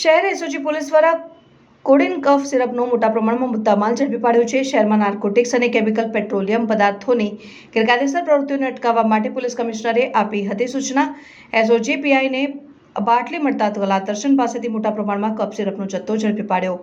શહેર SOG police દ્વારા codeine cough સિરપનો મોટા પ્રમાણમાં મુદ્દામાલ ઝડપી પાડ્યો છે. શહેરમાં નાર્કોટિક્સ અને કેમિકલ પેટ્રોલિયમ પદાર્થોની ગેરકાયદેસર પ્રવૃત્તિઓને અટકાવવા માટે પોલીસ કમિશનરે આપી હતી સૂચના. એસઓજી પીઆઈને બાટલી મળતા કલાદર્શન પાસેથી મોટા પ્રમાણમાં કફ સિરપનો જથ્થો ઝડપી પાડ્યો.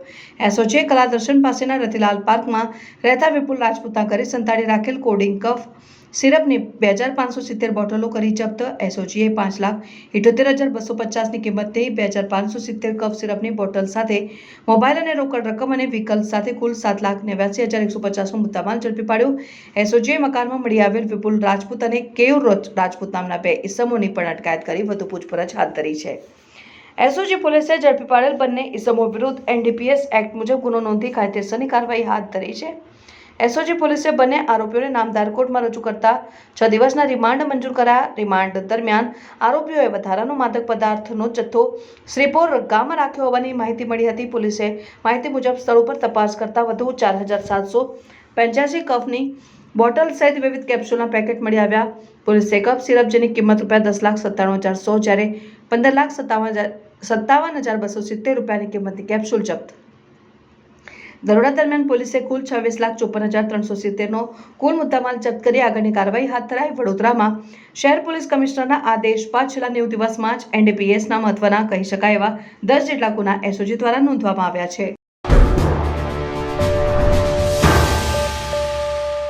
એસઓજીએ કલાદર્શન પાસેના રતિલાલ પાર્કમાં રહેતા વિપુલ રાજપૂતના ઘરે સંતાડી રાખેલ કોડિંગ કફ સિરપની બે હજાર પાંચસો સિત્તેર બોટલો કરી જપ્ત. એસઓજીએ પાંચ લાખ ઇઠોતેર હજાર બસો પચાસની કિંમતની બે હજાર પાંચસો સિત્તેર કપ સિરપની બોટલ સાથે મોબાઈલ અને રોકડ રકમ અને વિકલ્પ સાથે કુલ સાત લાખ નેવ્યાસી હજાર એકસો પચાસનો મુદ્દામાલ ઝડપી પાડ્યો. એસઓજીએ મકાનમાં મળી આવેલ વિપુલ રાજપૂત અને કેયુર રોજ- રાજપૂત નામના બે ઇસમોની પણ અટકાયત કરી. વધુ પૂછપરછ હાથ ધરી છે. એસઓજી પોલીસે ઝડપી પાડેલ બંને ઇસમો વિરુદ્ધ એનડીપીએસ એક્ટ મુજબ ગુનો નોંધી કાયદેસરની કાર્યવાહી હાથ ધરી છે. એસઓજી પોલીસે બંને આરોપીઓને નામદાર કોર્ટમાં રજૂ કરતા છ દિવસના રિમાન્ડ મંજૂર કરાયા. રિમાન્ડ દરમિયાન આરોપીઓએ વધારાનો માદક પદાર્થનો જથ્થો શ્રીપોર ગામમાં રાખ્યો હોવાની માહિતી મળી હતી. પોલીસે માહિતી મુજબ સ્થળ ઉપર તપાસ કરતા વધુ ચાર હજાર સાતસો પંચ્યાસી કફની બોટલ સહિત વિવિધ કેપ્સ્યુલના પેકેટ મળી આવ્યા. પોલીસે કફ સિરપ જેની કિંમત રૂપિયા દસ લાખ સત્તાણું હજાર સો, જ્યારે પંદર લાખ સત્તાવન હજાર સત્તાવન હજાર બસો સિત્તેર રૂપિયાની કિંમતની કેપ્સ્યુલ જપ્ત દરોડા દરમિયાન પોલીસે કુલ છવ્વીસ લાખ ચોપન હજાર ત્રણસો સિત્તેરનો કુલ મુદ્દામાલ જપ્ત કરી આગળની કાર્યવાહી હાથ ધરાઈ. વડોદરામાં શહેર પોલીસ કમિશનરના આદેશ બાદ છેલ્લા નેવું દિવસમાં જ એનડીપીએસના મહત્વના કહી શકાય એવા દસ જેટલા ગુના એસઓજી દ્વારા નોંધવામાં આવ્યા છે.